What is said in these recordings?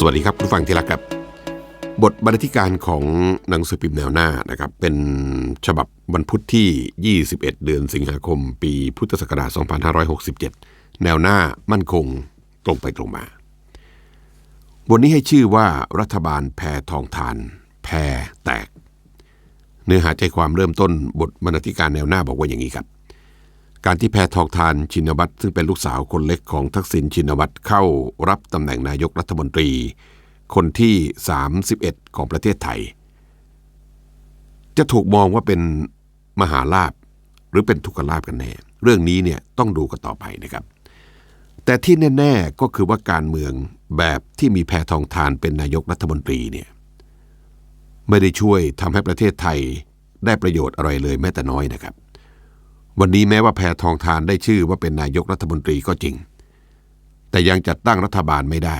สวัสดีครับผู้ฟังที่รักครับ บทบรรณาธิการของหนังสือพิมพ์แนวหน้านะครับ เป็นฉบับวันพุธที่ 21 เดือนสิงหาคม ปีพุทธศักราช 2567 แนวหน้ามั่นคงตรงไปตรงมา บทนี้ให้ชื่อว่ารัฐบาลแพทองทาน แพแตก เนื้อหาใจความเริ่มต้นบทบรรณาธิการแนวหน้าบอกว่าอย่างนี้ครับ การที่แพทองทานชินวัตรซึ่งเป็นลูกสาวคนเล็กของทักษิณชินวัตรเข้ารับตำแหน่งนายกรัฐมนตรี คนที่ 31 ของประเทศไทย จะถูกมองว่าเป็นมหาลาภหรือเป็นทุกขลาภกันแน่ เรื่องนี้เนี่ยต้องดูกันต่อไปนะครับ แต่ที่แน่ ๆก็คือว่าการเมืองแบบที่มีแพทองทานเป็นนายกรัฐมนตรีเนี่ยไม่ได้ช่วยทำให้ประเทศไทยได้ประโยชน์อะไรเลยแม้แต่น้อยนะครับ วันนี้แม้ว่าแพทองทานได้ชื่อว่าเป็นนายกรัฐมนตรีก็จริง แต่ยังจัดตั้งรัฐบาลไม่ได้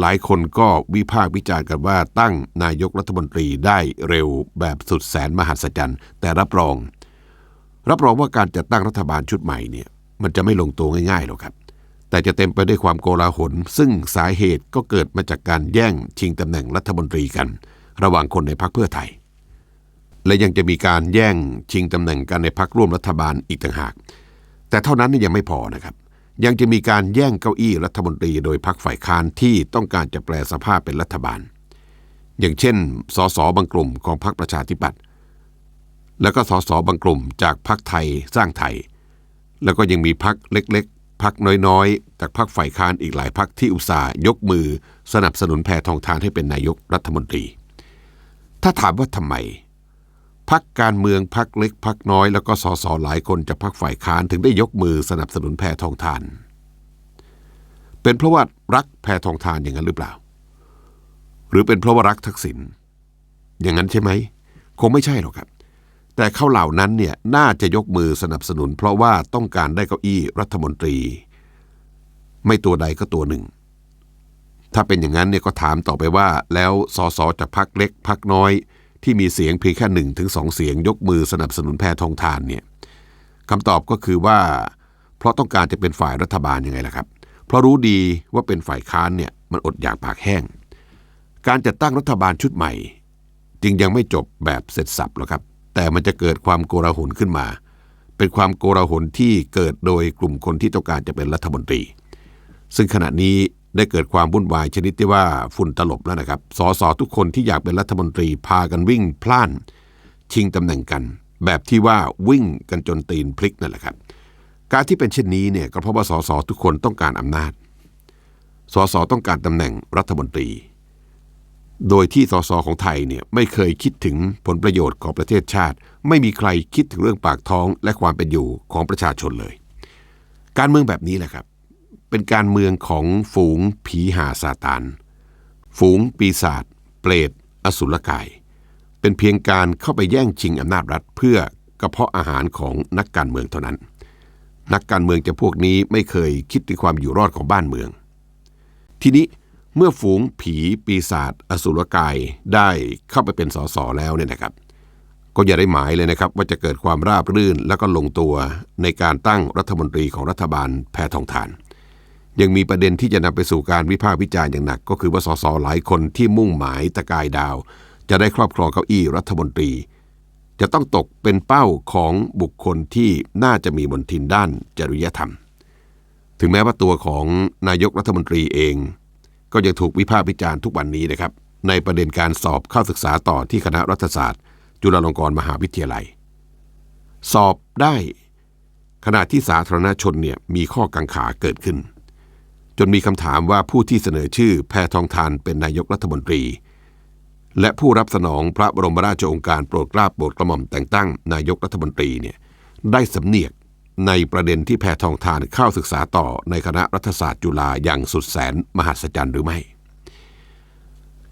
หลายคนก็วิพากษ์วิจารณ์กันว่าตั้งนายกรัฐมนตรีได้เร็วแบบสุดแสนมหัศจรรย์ แต่รับรอง รับรองว่าการจัดตั้งรัฐบาลชุดใหม่เนี่ยมันจะไม่ลงตัวง่ายๆหรอกครับ แต่จะเต็มไปด้วยความโกลาหล ซึ่งสาเหตุก็เกิดมาจากการแย่งชิงตำแหน่งรัฐมนตรีกัน ระหว่างคนในพรรคเพื่อไทย และยังจะมีการแย่งชิงตำแหน่งกันในพรรคร่วมรัฐบาลอีกต่างหาก แต่เท่านั้นนี่ยังไม่พอนะครับ ยังจะมีการแย่งเก้าอี้รัฐมนตรีโดยพรรคฝ่ายค้านที่ต้องการจะแปลสภาพเป็นรัฐบาล อย่างเช่น สสบางกลุ่มของพรรคประชาธิปัตย์แล้วก็สสบางกลุ่มจากพรรคไทยสร้างไทย แล้วก็ยังมีพรรคเล็กๆพรรคน้อยๆ จากพรรคฝ่ายค้านอีกหลายพรรคที่อุตส่าห์ยกมือ สนับสนุนแพทองทานให้เป็นนายกรัฐมนตรี ถ้าถามว่าทำไม พักการเมืองพักเล็กพักน้อย แล้วก็สสหลายคนจากพักฝ่ายค้านถึงได้ยกมือสนับสนุนแพทองทาน เป็นเพราะว่ารักแพทองทานอย่างนั้นหรือเปล่า หรือเป็นเพราะว่ารักทักษิณอย่างนั้นใช่ไหม คงไม่ใช่หรอกครับ แต่เขาเหล่านั้นเนี่ยน่าจะยกมือสนับสนุน เพราะว่าต้องการได้เก้าอี้รัฐมนตรี ไม่ตัวใดก็ตัวหนึ่งถ้าเป็นอย่างนั้นเนี่ยก็ถามต่อไปว่า แล้วสสจากพักเล็กพักน้อย ที่มีเสียงเพียงแค่หนึ่งถึงสองเสียงยกมือสนับสนุนแพทองทานเนี่ยคำตอบก็คือว่า เพราะต้องการจะเป็นฝ่ายรัฐบาลยังไงล่ะครับ เพราะรู้ดีว่าเป็นฝ่ายค้านเนี่ยมันอดอยากปากแห้ง การจัดตั้งรัฐบาลชุดใหม่ จึงยังไม่จบแบบเสร็จสับหรอกครับ แต่มันจะเกิดความโกลาหลขึ้นมา เป็นความโกลาหลที่เกิดโดยกลุ่มคนที่ต้องการจะเป็นรัฐมนตรี ซึ่งขณะนี้ ได้เกิดความวุ่นวายชนิดที่ว่าฝุ่นตลบแล้วนะครับ สสทุกคนที่อยากเป็นรัฐมนตรีพากันวิ่งพล่าน ชิงตำแหน่งกัน แบบที่ว่าวิ่งกันจนตีนพลิกนั่นแหละครับ การที่เป็นเช่นนี้เนี่ยก็เพราะว่าสสทุกคนต้องการอำนาจ สสต้องการตำแหน่งรัฐมนตรี โดยที่สสของไทยเนี่ยไม่เคยคิดถึงผลประโยชน์ของประเทศชาติ ไม่มีใครคิดถึงเรื่องปากท้องและความเป็นอยู่ของประชาชนเลย การเมืองแบบนี้แหละครับ เป็นการเมืองของฝูงผีหาซาตาน ฝูงปีศาจเปรตอสุรกาย เป็นเพียงการเข้าไปแย่งชิงอำนาจรัฐเพื่อกระเพาะอาหารของนักการเมืองเท่านั้น นักการเมืองจะพวกนี้ไม่เคยคิดถึงความอยู่รอดของบ้านเมือง ทีนี้เมื่อฝูงผีปีศาจอสุรกายได้เข้าไปเป็นสสแล้วเนี่ยนะครับ ก็อย่าได้หมายเลยนะครับว่าจะเกิดความราบรื่นแล้วก็ลงตัวในการตั้งรัฐมนตรีของรัฐบาลแพทองทาน ยังมีประเด็นที่จะนำไปสู่การวิพากษ์วิจารณ์อย่างหนัก ก็คือว่าสสหลายคนที่มุ่งหมายตะกายดาว จะได้ครอบครองเก้าอี้รัฐมนตรี จะต้องตกเป็นเป้าของบุคคลที่น่าจะมีบนทินด้านจริยธรรม ถึงแม้ว่าตัวของนายกรัฐมนตรีเอง ก็ยังถูกวิพากษ์วิจารณ์ทุกวันนี้นะครับ ในประเด็นการสอบเข้าศึกษาต่อที่คณะรัฐศาสตร์ จุฬาลงกรณ์มหาวิทยาลัย สอบได้ ขณะที่สาธารณชนเนี่ยมีข้อกังขาเกิดขึ้น จนมีคำถามว่าผู้ที่เสนอชื่อแพทองทานเป็นนายกรัฐมนตรี และผู้รับสนองพระบรมราชโองการโปรดเกล้าโปรดกระหม่อมแต่งตั้งนายกรัฐมนตรีเนี่ยได้สำเนียกในประเด็นที่แพทองทานเข้าศึกษาต่อในคณะรัฐศาสตร์จุฬาอย่างสุดแสนมหัศจรรย์หรือไม่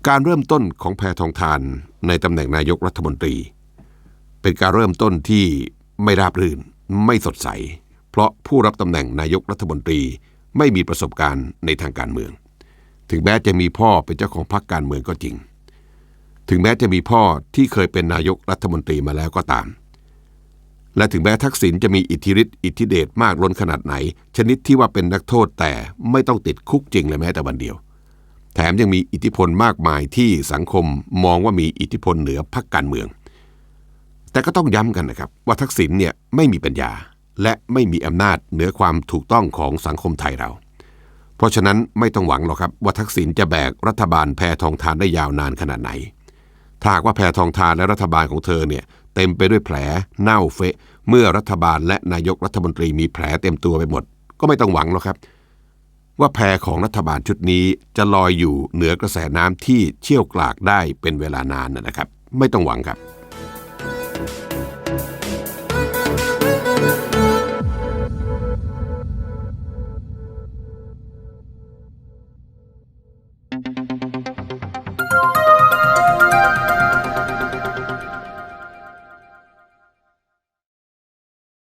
การเริ่มต้นของแพทองทานในตำแหน่งนายกรัฐมนตรี เป็นการเริ่มต้นที่ไม่ราบรื่นไม่สดใส เพราะผู้รับตำแหน่งนายกรัฐมนตรี ไม่มีประสบการณ์ในทางการเมือง ถึงแม้จะมีพ่อเป็นเจ้าของพรรคการเมืองก็จริง ถึงแม้จะมีพ่อที่เคยเป็นนายกรัฐมนตรีมาแล้วก็ตาม และถึงแม้ทักษิณจะมีอิทธิฤทธิ์อิทธิเดชมากล้นขนาดไหน ชนิดที่ว่าเป็นนักโทษแต่ไม่ต้องติดคุกจริงเลยแม้แต่วันเดียว แถมยังมีอิทธิพลมากมายที่สังคมมองว่ามีอิทธิพลเหนือพรรคการเมือง แต่ก็ต้องย้ำกันนะครับว่าทักษิณเนี่ยไม่มีปัญญา และไม่มีอำนาจเหนือความถูกต้องของสังคมไทยเรา เพราะฉะนั้นไม่ต้องหวังหรอกครับว่าทักษิณจะแบกรัฐบาลแพทองทานได้ยาวนานขนาดไหน ถ้าหากว่าแพทองทานและรัฐบาลของเธอเนี่ยเต็มไปด้วยแผลเน่าเฟะ เมื่อรัฐบาลและนายกรัฐมนตรีมีแผลเต็มตัวไปหมด ก็ไม่ต้องหวังหรอกครับ ว่าแพของรัฐบาลชุดนี้จะลอยอยู่เหนือกระแสน้ำที่เชี่ยวกรากได้เป็นเวลานานนะครับ ไม่ต้องหวังครับ